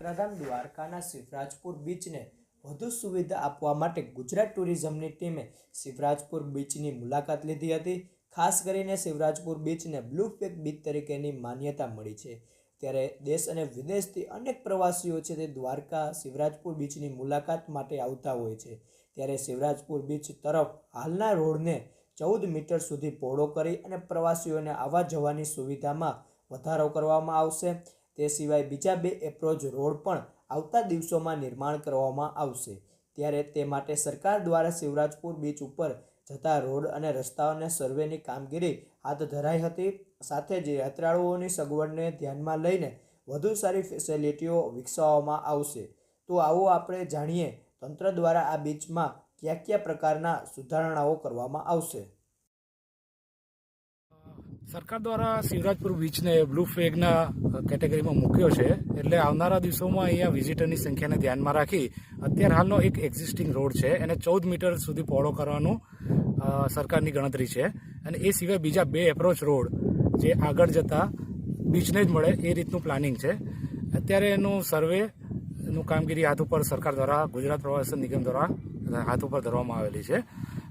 યાત્રાધામ દ્વારકાના શિવરાજપુર બીચને વધુ સુવિધા આપવા માટે ગુજરાત ટુરિઝમની ટીમે શિવરાજપુર બીચની મુલાકાત લીધી હતી. ખાસ કરીને શિવરાજપુર બીચને બ્લુ ફ્લેગ બીચ તરીકેની માન્યતા મળી છે. ત્યારે દેશ અને વિદેશથી અનેક પ્રવાસીઓ છે તે દ્વારકા શિવરાજપુર બીચની મુલાકાત માટે આવતા હોય છે. ત્યારે શિવરાજપુર બીચ તરફ હાલના રોડને ચૌદ મીટર સુધી પહોળો કરી અને પ્રવાસીઓને આવવા જવાની સુવિધામાં વધારો કરવામાં આવશે. તે સિવાય બીજા બે એપ્રોચ રોડ પણ આવતા દિવસોમાં નિર્માણ કરવામાં આવશે. ત્યારે તે માટે સરકાર દ્વારા શિવરાજપુર બીચ ઉપર જતા રોડ અને રસ્તાઓને સર્વેની કામગીરી હાથ ધરાઈ હતી. સાથે જ યાત્રાળુઓની સગવડને ધ્યાનમાં લઈને વધુ સારી ફેસિલિટીઓ વિકસાવવામાં આવશે. તો આવો આપણે જાણીએ તંત્ર દ્વારા આ બીચમાં કયા કયા પ્રકારના સુધારણાઓ કરવામાં આવશે. સરકાર દ્વારા શિવરાજપુર બીચને બ્લુ ફ્લેગના કેટેગરીમાં મૂક્યો છે. એટલે આવનારા દિવસોમાં અહીંયા વિઝિટરની સંખ્યાને ધ્યાનમાં રાખી અત્યાર હાલનો એક એક્ઝિસ્ટિંગ રોડ છે. એને ચૌદ મીટર સુધી પહોળો કરવાનું સરકારની ગણતરી છે. અને એ સિવાય બીજા બે એપ્રોચ રોડ જે આગળ જતા બીચને જ મળે, એ રીતનું પ્લાનિંગ છે. અત્યારે એનું સર્વે નું કામગીરી હાથ ઉપર સરકાર દ્વારા, ગુજરાત પ્રવાસન નિગમ દ્વારા હાથ ઉપર ધરવામાં આવેલી છે.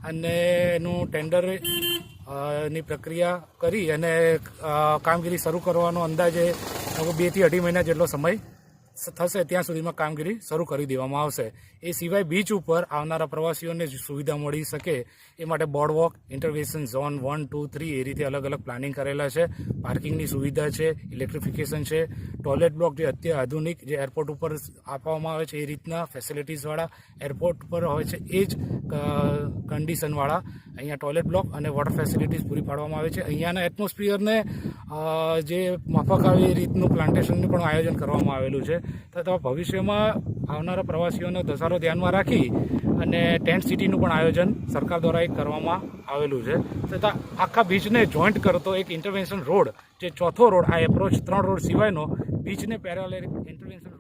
અને એનું ટેન્ડરની પ્રક્રિયા કરી અને કામગીરી શરૂ કરવાનો અંદાજે બેથી અઢી મહિના જેટલો સમય થશે ત્યાં સુધીમાં કામગીરી શરૂ કરી દેવામાં આવશે. એ સિવાય બીચ ઉપર આવનારા પ્રવાસીઓને સુવિધા મળી શકે એ માટે boardwalk intervention zone one two three એ રીતે અલગ અલગ પ્લાનિંગ કરેલા છે. પાર્કિંગની સુવિધા છે ઇલેક્ટ્રિફિકેશન છે. ટોયલેટ બ્લોક જે અત્યારે આધુનિક જે એરપોર્ટ ઉપર આપવામાં આવે છે એ રીતના ફેસિલિટીઝવાળા એરપોર્ટ પર હોય છે એ જ કન્ડિશનવાળા અહીંયા ટોયલેટ બ્લોક અને વોટર ફેસિલિટીઝ પૂરી પાડવામાં આવે છે. અહીંયાના એટમોસ્ફિયરને જે માફક આવે રીતનું પ્લાન્ટેશનનું પણ આયોજન કરવામાં આવેલું છે. તથા ભવિષ્યમાં આવનારા પ્રવાસીઓનો ધસારો ધ્યાનમાં રાખી અને ટેન્ટ સિટીનું પણ આયોજન સરકાર દ્વારા એક કરવામાં આવેલું છે. તથા આખા બીચને જોઈન્ટ કરતો એક ઇન્ટરવેન્શન રોડ, જે ચોથો રોડ, આ એપ્રોચ ત્રણ રોડ સિવાયનો, બીચને પેરેલલ ઇન્ટરવેન્શન